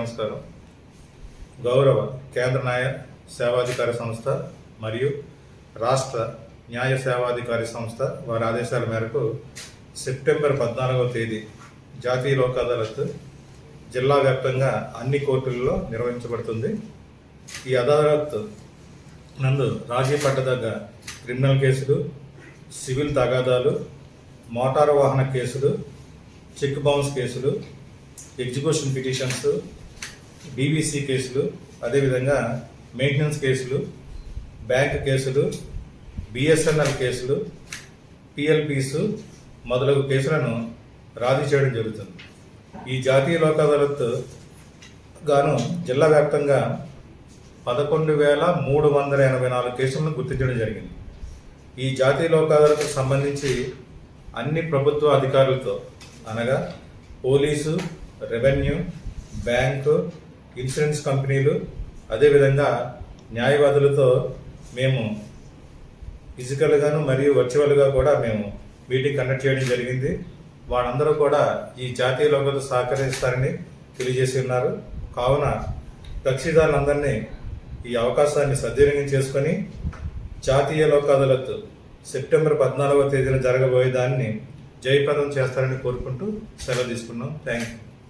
నమస్కారం. గౌరవ కేంద్ర న్యాయ సేవాధికారి సంస్థ మరియు రాష్ట్ర న్యాయ సేవాధికారి సంస్థ వారి ఆదేశాల మేరకు సెప్టెంబర్ పద్నాలుగవ తేదీ జాతీయ లోక్ అదాలత్ జిల్లా వ్యాప్తంగా అన్ని కోర్టుల్లో నిర్వహించబడుతుంది. ఈ అదాలత్ నందు రాజీ పట్టదగ్గ క్రిమినల్ కేసులు సివిల్ తగాదాలు మోటారు వాహన కేసులు చెక్ బౌన్స్ కేసులు ఎగ్జిక్యూషన్ పిటిషన్స్ బీబీసీ కేసులు అదేవిధంగా మెయింటెనెన్స్ కేసులు బ్యాంక్ కేసులు బిఎస్ఎన్ఎల్ కేసులు పిఎల్పీస్ మొదలగు కేసులను రాజీ చేయడం జరుగుతుంది. ఈ జాతీయ లోక్ అదాలత్ గాను జిల్లా వ్యాప్తంగా పదకొండు వేల మూడు వందల ఎనభై నాలుగు కేసులను గుర్తించడం జరిగింది. ఈ జాతీయ లోక్ అదాలత్కు సంబంధించి అన్ని ప్రభుత్వ అధికారులతో అనగా పోలీసు రెవెన్యూ బ్యాంకు ఇన్సూరెన్స్ కంపెనీలు అదేవిధంగా న్యాయవాదులతో మేము ఫిజికల్గాను మరియు వర్చువల్గా కూడా మేము మీటింగ్ కండక్ట్ చేయడం జరిగింది. వాళ్ళందరూ కూడా ఈ జాతీయ లోకలు సహకరిస్తారని తెలియజేసి ఉన్నారు. కావున కక్షిదారులందరినీ ఈ అవకాశాన్ని సద్వినియోగం చేసుకొని జాతీయ లోక్ అదాలత్ సెప్టెంబర్ పద్నాలుగవ తేదీన జరగబోయే దాన్ని జయప్రదం చేస్తారని కోరుకుంటూ సెలవు తీసుకున్నాం. Thank you